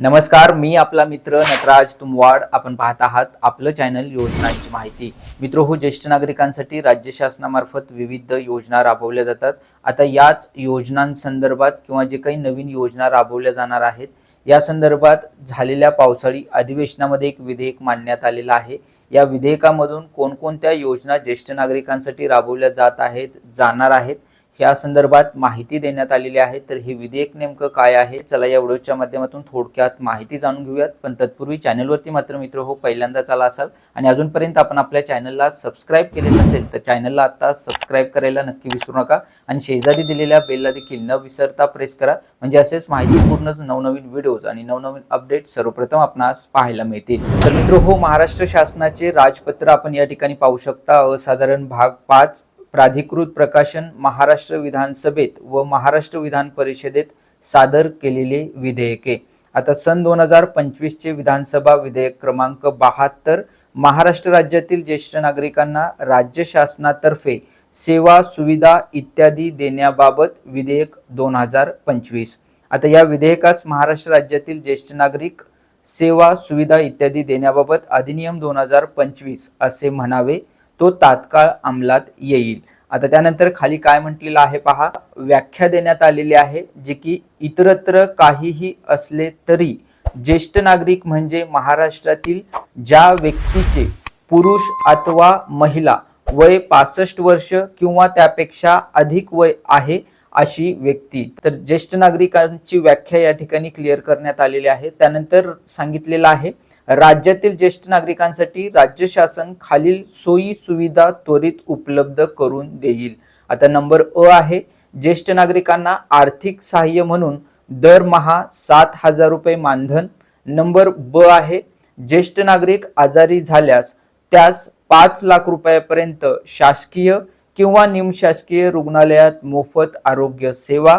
नमस्कार मी आपला मित्र नटराज तुमवाड. आपण पाहत आहात आपलं चॅनल योजनांची माहिती. मित्र हो ज्येष्ठ नागरिकांसाठी राज्य शासनामार्फत विविध योजना राबवल्या जातात. आता याच योजनांसंदर्भात किंवा जे काही नवीन योजना राबवल्या जाणार आहेत या संदर्भात झालेल्या पावसाळी अधिवेशनामध्ये एक विधेयक मांडण्यात आलेलं आहे. या विधेयकामधून कोणकोणत्या योजना ज्येष्ठ नागरिकांसाठी राबवल्या जात आहेत जाणार आहेत या संदर्भात माहिती देण्यात आलेली आहे. तर हे विधेयक नेमकं काय आहे? चला या व्हिडिओच्या माध्यमातून थोडक्यात माहिती जाणून घेऊयात. पण तत्पूर्वी चॅनलवरती मात्र मित्र हो पहिल्यांदाच आला असाल आणि अजूनपर्यंत आपण आपल्या चॅनलला सबस्क्राईब केले नसेल तर चॅनलला आता सबस्क्राईब करायला नक्की विसरू नका आणि शेजारी दिलेल्या बेलला देखील न विसरता प्रेस करा. म्हणजे असेच माहितीपूर्णच नवनवीन व्हिडिओज आणि नवनवीन अपडेट सर्वप्रथम आपणास पाहायला मिळतील. तर मित्र हो महाराष्ट्र शासनाचे राजपत्र आपण या ठिकाणी पाहू शकता. असाधारण भाग पाच. प्राधिकृत प्रकाशन महाराष्ट्र विधानसभेत व महाराष्ट्र विधान परिषदेत सादर केलेले विधेयके. आता सन दोन हजार पंचवीसचे विधानसभा विधेयक क्रमांक बहात्तर महाराष्ट्र राज्यातील ज्येष्ठ नागरिकांना राज्य शासनातर्फे सेवा सुविधा इत्यादी देण्याबाबत विधेयक दोन हजार पंचवीस. आता या विधेयकास महाराष्ट्र राज्यातील ज्येष्ठ नागरिक सेवा सुविधा इत्यादी देण्याबाबत अधिनियम दोन हजार पंचवीस असे म्हणावे. तो तात्काळ अंमलात येईल. आता त्यानंतर खाली काय म्हटलेलं आहे पहा. व्याख्या देण्यात आलेली आहे जे की इतरत्र काहीही असले तरी ज्येष्ठ नागरिक म्हणजे महाराष्ट्रातील ज्या व्यक्तीचे पुरुष अथवा महिला वय पासष्ट वर्ष किंवा त्यापेक्षा अधिक वय आहे अशी व्यक्ती. तर ज्येष्ठ नागरिकांची व्याख्या या ठिकाणी क्लिअर करण्यात आलेली आहे. त्यानंतर सांगितलेलं आहे राज्यातील ज्येष्ठ नागरिकांसाठी राज्य शासन खालील सोयी सुविधा त्वरित उपलब्ध करून देईल. आता नंबर अ आहे ज्येष्ठ नागरिकांना आर्थिक सहाय्य म्हणून दरमहा सात हजार रुपये मानधन. नंबर ब आहे ज्येष्ठ नागरिक आजारी झाल्यास त्यास पाच लाख रुपयापर्यंत शासकीय किंवा निमशासकीय रुग्णालयात मोफत आरोग्य सेवा.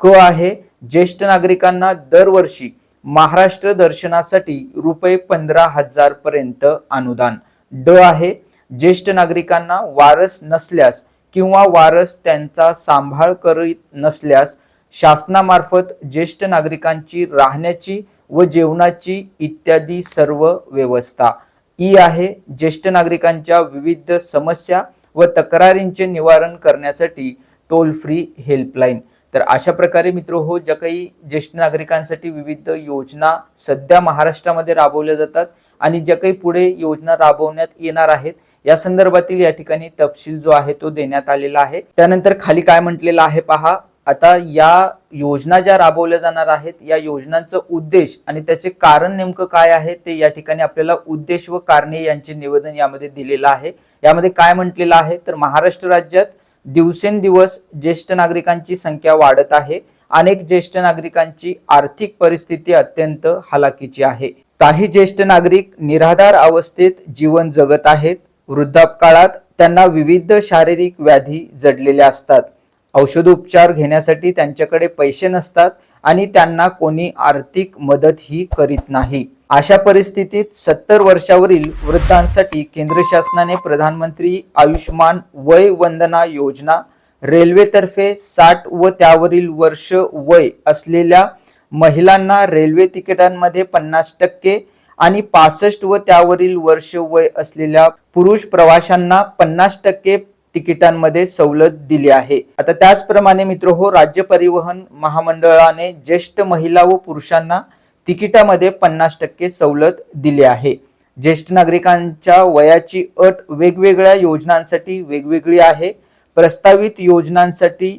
क आहे ज्येष्ठ नागरिकांना दरवर्षी महाराष्ट्र दर्शनासाठी रुपये पंधरा हजार पर्यंत अनुदान. ड आहे ज्येष्ठ नागरिकांना वारस नसल्यास किंवा वारस त्यांचा सांभाळ करीत नसल्यास शासनामार्फत ज्येष्ठ नागरिकांची राहण्याची व जेवणाची इत्यादी सर्व व्यवस्था. ई आहे ज्येष्ठ नागरिकांच्या विविध समस्या व तक्रारींचे निवारण करण्यासाठी टोल फ्री हेल्पलाईन तर अशा प्रकारे मित्र हो ज्या काही ज्येष्ठ नागरिकांसाठी विविध योजना सध्या महाराष्ट्रामध्ये राबवल्या जातात आणि ज्या काही पुढे योजना राबवण्यात येणार आहेत या संदर्भातील या ठिकाणी तपशील जो आहे तो देण्यात आलेला आहे. त्यानंतर खाली काय म्हटलेलं आहे पहा. आता या योजना ज्या राबवल्या जाणार आहेत या योजनांचा उद्देश आणि त्याचे कारण नेमकं काय आहे ते या ठिकाणी आपल्याला उद्देश व कारणे यांचे निवेदन यामध्ये दिलेलं आहे. यामध्ये काय म्हटलेलं आहे? तर महाराष्ट्र राज्यात दिवसेंदिवस ज्येष्ठ नागरिकांची संख्या वाढत आहे. अनेक ज्येष्ठ नागरिकांची आर्थिक परिस्थिती अत्यंत हलाखीची आहे. काही ज्येष्ठ नागरिक निराधार अवस्थेत जीवन जगत आहेत. वृद्धापकाळात त्यांना विविध शारीरिक व्याधी जडलेल्या असतात. औषधोपचार घेण्यासाठी त्यांच्याकडे पैसे नसतात आणि त्यांना कोणी आर्थिक मदतही करीत नाही. अशा परिस्थितीत सत्तर वर्षावरील वृद्धांसाठी केंद्र शासनाने प्रधानमंत्री आयुष्मान वय वंदना योजना रेल्वेतर्फे साठ व त्यावरील वर्ष वय असलेल्या महिलांना रेल्वे तिकिटांमध्ये पन्नास टक्के आणि पासष्ट व त्यावरील वर्ष वय असलेल्या पुरुष प्रवाशांना पन्नास टक्के तिकिटांमध्ये सवलत दिली आहे. आता त्याचप्रमाणे मित्र हो राज्य परिवहन महामंडळाने ज्येष्ठ महिला व पुरुषांना तिकिटामध्ये पन्नास टक्के सवलत दिली आहे. ज्येष्ठ नागरिकांच्या वयाची अट वेगवेगळ्या योजनांसाठी वेगवेगळी आहे. प्रस्तावित योजनांसाठी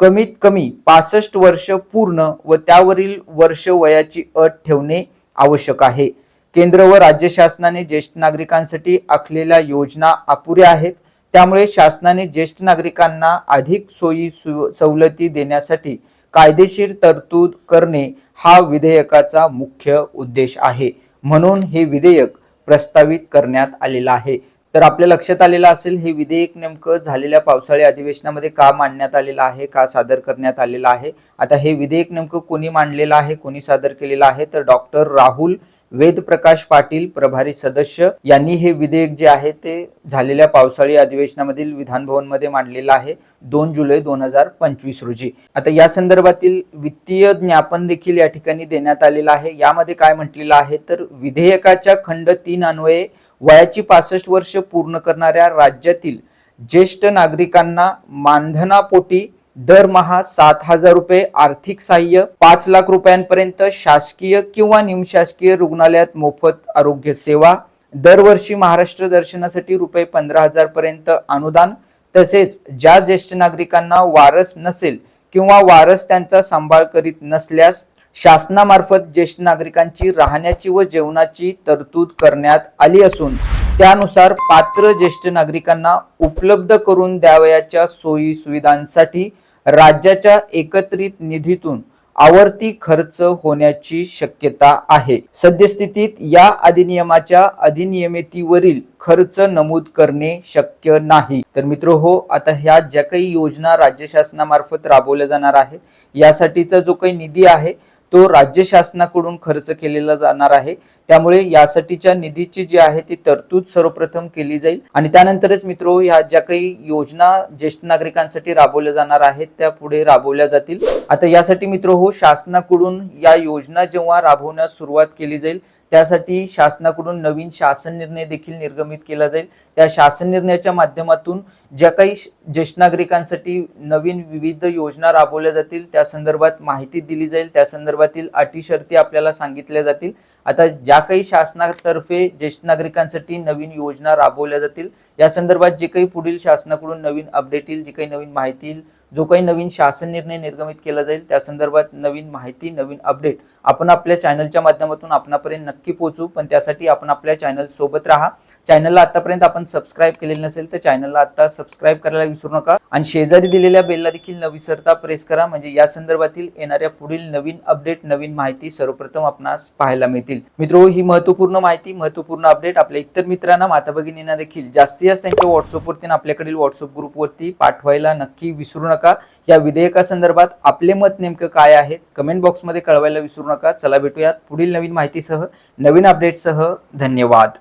कमीत कमी पासष्ट वर्ष पूर्ण व त्यावरील वर्ष वयाची अट ठेवणे आवश्यक आहे. केंद्र व राज्य शासनाने ज्येष्ठ नागरिकांसाठी आखलेल्या योजना अपुऱ्या आहेत. त्यामुळे शासनाने ज्येष्ठ नागरिकांना अधिक सोयी सु सवलती देण्यासाठी कायदेशीर तरतूद करणे हा विधेयकाचा मुख्य उद्देश आहे. म्हणून हे विधेयक प्रस्तावित करण्यात आलेलं आहे. तर आपल्या लक्षात आलेलं असेल हे विधेयक नेमकं झालेल्या पावसाळी अधिवेशनामध्ये का मांडण्यात आलेलं आहे का सादर करण्यात आलेलं आहे? आता हे विधेयक नेमकं कोणी मांडलेलं आहे कोणी सादर केलेलं आहे? तर डॉक्टर राहुल वेद प्रकाश पाटील प्रभारी सदस्य यांनी हे विधेयक जे आहे ते झालेल्या पावसाळी अधिवेशनामधील विधानभवनमध्ये मांडलेलं आहे दोन जुलै दोन हजार पंचवीस रोजी. आता या संदर्भातील वित्तीय ज्ञापन देखील या ठिकाणी देण्यात आलेलं आहे. यामध्ये काय म्हटलेलं आहे? तर विधेयकाच्या खंड तीन अन्वये वयाची पासष्ट वर्ष पूर्ण करणाऱ्या राज्यातील ज्येष्ठ नागरिकांना मानधनापोटी दरमहा सात हजार रुपये आर्थिक सहाय्य पाच लाख रुपयांपर्यंत शासकीय किंवा निमशासकीय रुग्णालयात मोफत आरोग्य सेवा दरवर्षी महाराष्ट्र दर्शनासाठी रुपये पंधरा हजार पर्यंत अनुदान तसेच ज्या ज्येष्ठ नागरिकांना वारस नसेल किंवा वारस त्यांचा सांभाळ करीत नसल्यास शासनामार्फत ज्येष्ठ नागरिकांची राहण्याची व जेवणाची तरतूद करण्यात आली असून त्यानुसार पात्र ज्येष्ठ नागरिकांना उपलब्ध करून द्यावयाच्या सोयी सुविधांसाठी राज्याच्या एकत्रित निधीतून आवर्ती खर्च होण्याची शक्यता आहे. सद्यस्थितीत या अधिनियमाच्या अधिनियमितीवरील खर्च नमूद करणे शक्य नाही. तर मित्र हो आता ह्या ज्या काही योजना राज्य शासनामार्फत राबवल्या जाणार आहे यासाठीचा जो काही निधी आहे तो राज्य शासनाकडून खर्च केलेला जाणार आहे. त्यामुळे यासाठीच्या निधीची जी आहे ती तरतूद सर्वप्रथम केली जाईल. आणि त्यानंतरच मित्र ह्या ज्या काही योजना ज्येष्ठ नागरिकांसाठी राबवल्या जाणार आहेत त्या पुढे राबवल्या जातील. आता यासाठी मित्र हो शासनाकडून या योजना जेव्हा राबवण्यास सुरुवात केली जाईल त्यासाठी शासनाकडून नवीन शासन निर्णय देखील निर्गमित केला जाईल. त्या शासन निर्णयाच्या माध्यमातून ज्या काही ज्येष्ठ नागरिकांसाठी नवीन विविध योजना राबवल्या जातील त्या संदर्भात माहिती दिली जाईल. त्या संदर्भातील अटी शर्ती आपल्याला सांगितल्या जातील. आता ज्या काही शासनातर्फे ज्येष्ठ नागरिकांसाठी नवीन योजना राबवल्या जातील या संदर्भात जे काही पुढील शासनाकडून नवीन अपडेट येईल जी काही नवीन माहिती येईल जो काही नवीन शासन निर्णय निर्गमित केला जाईल त्या संदर्भात नवीन माहिती नवीन अपडेट आपण आपल्या चॅनलच्या माध्यमातून आपणापर्यंत नक्की पोहोचू. पण त्यासाठी आपण आपल्या चॅनल सोबत राहा. चॅनलला आतापर्यंत आपण सबस्क्राईब केलेलं नसेल तर चॅनलला आता सबस्क्राईब करायला विसरू नका. आणि शेजारी दिलेल्या बेलला देखील न विसरता प्रेस करा. म्हणजे या संदर्भातील येणाऱ्या पुढील नवीन अपडेट नवीन माहिती सर्वप्रथम आपणास पाहायला मिळतील. मित्रो ही महत्त्वपूर्ण माहिती महत्त्वपूर्ण अपडेट आपल्या इतर मित्रांना माता भगिनींना देखील जास्तीत जास्त त्यांच्या व्हॉट्सअपवरती आपल्याकडील व्हॉट्सअप ग्रुपवरती पाठवायला नक्की विसरू नका. या विधेयकासंदर्भात आपले मत नेमकं काय आहे कमेंट बॉक्समध्ये कळवायला विसरू नका. चला भेटूयात पुढील नवीन माहितीसह नवीन अपडेटसह धन्यवाद.